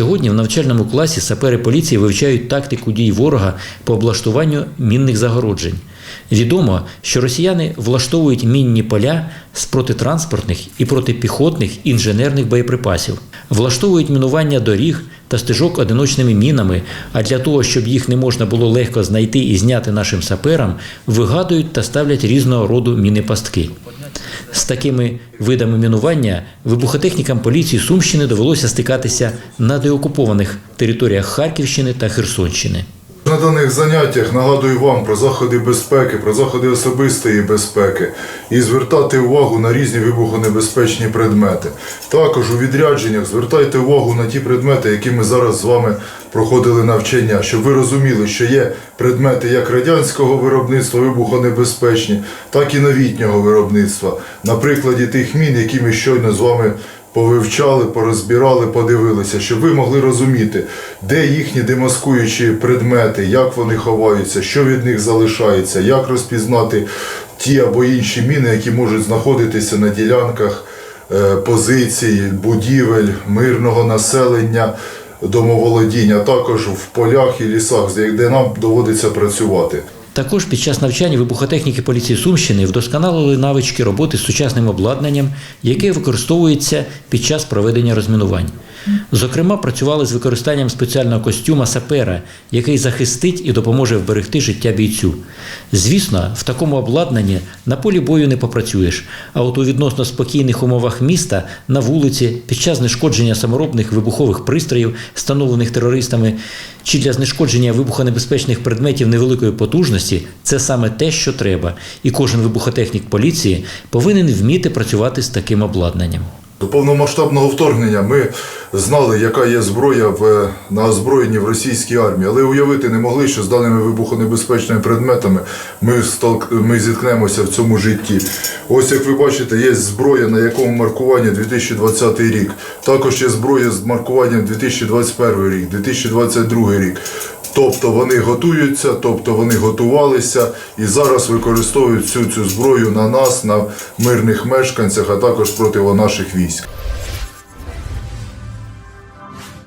Сьогодні в навчальному класі сапери поліції вивчають тактику дій ворога по облаштуванню мінних загороджень. Відомо, що росіяни влаштовують мінні поля з протитранспортних і протипіхотних інженерних боєприпасів, влаштовують мінування доріг та стежок одиночними мінами. А для того, щоб їх не можна було легко знайти і зняти нашим саперам, вигадують та ставлять різного роду міни-пастки. З такими видами мінування вибухотехнікам поліції Сумщини довелося стикатися на деокупованих територіях Харківщини та Херсонщини. На даних заняттях нагадую вам про заходи безпеки, про заходи особистої безпеки і звертати увагу на різні вибухонебезпечні предмети. Також у відрядженнях звертайте увагу на ті предмети, які ми зараз з вами проходили навчання, щоб ви розуміли, що є предмети як радянського виробництва вибухонебезпечні, так і новітнього виробництва. На прикладі тих мін, які ми щойно з вами повивчали, порозбирали, подивилися, щоб ви могли розуміти, де їхні демаскуючі предмети, як вони ховаються, що від них залишається, як розпізнати ті або інші міни, які можуть знаходитися на ділянках е, позицій, будівель, мирного населення, домоволодіння, також в полях і лісах, де нам доводиться працювати. Також під час навчання вибухотехніки поліції Сумщини вдосконалили навички роботи з сучасним обладнанням, яке використовується під час проведення розмінувань. Зокрема, працювали з використанням спеціального костюма сапера, який захистить і допоможе вберегти життя бійцю. Звісно, в такому обладнанні на полі бою не попрацюєш, а от у відносно спокійних умовах міста на вулиці під час знешкодження саморобних вибухових пристроїв, встановлених терористами, чи для знешкодження вибухонебезпечних предметів невеликої потужності, це саме те, що треба. І кожен вибухотехнік поліції повинен вміти працювати з таким обладнанням. До повномасштабного вторгнення ми знали, яка є зброя в, на озброєнні в російській армії, але уявити не могли, що з даними вибухонебезпечними предметами ми, сталк... ми зіткнемося в цьому житті. Ось як ви бачите, є зброя, на якому маркуванні 2020 рік. Також є зброя з маркуванням 2021 рік, 2022 рік. Тобто вони готуються, тобто вони готувалися і зараз використовують всю цю зброю на нас, на мирних мешканцях, а також проти наших військ.